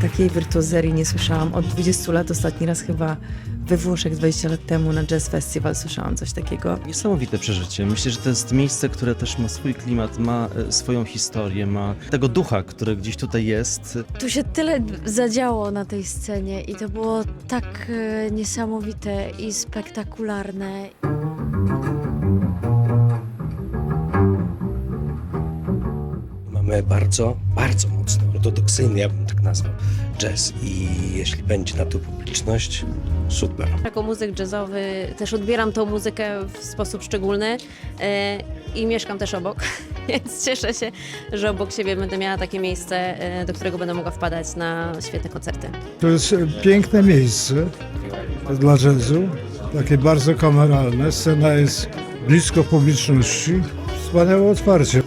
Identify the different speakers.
Speaker 1: takiej wirtuozerii nie słyszałam. Od 20 lat ostatni raz chyba we Włoszech 20 lat temu na Jazz Festival słyszałam coś takiego.
Speaker 2: Niesamowite przeżycie. Myślę, że to jest miejsce, które też ma swój klimat, ma e, swoją historię, ma tego ducha, który gdzieś tutaj jest.
Speaker 3: Tu się tyle zadziało na tej scenie i to było tak e, niesamowite i spektakularne.
Speaker 4: Mamy bardzo, bardzo mocno ortodoksyjny, ja bym tak nazwał, jazz i jeśli będzie na to publiczność, super.
Speaker 5: Jako muzyk jazzowy też odbieram tą muzykę w sposób szczególny e, i mieszkam też obok, więc cieszę się, że obok siebie będę miała takie miejsce, e, do którego będę mogła wpadać na świetne koncerty.
Speaker 6: To jest e, piękne miejsce dla jazzu, takie bardzo kameralne. Scena jest blisko publiczności. Wspaniałe otwarcie.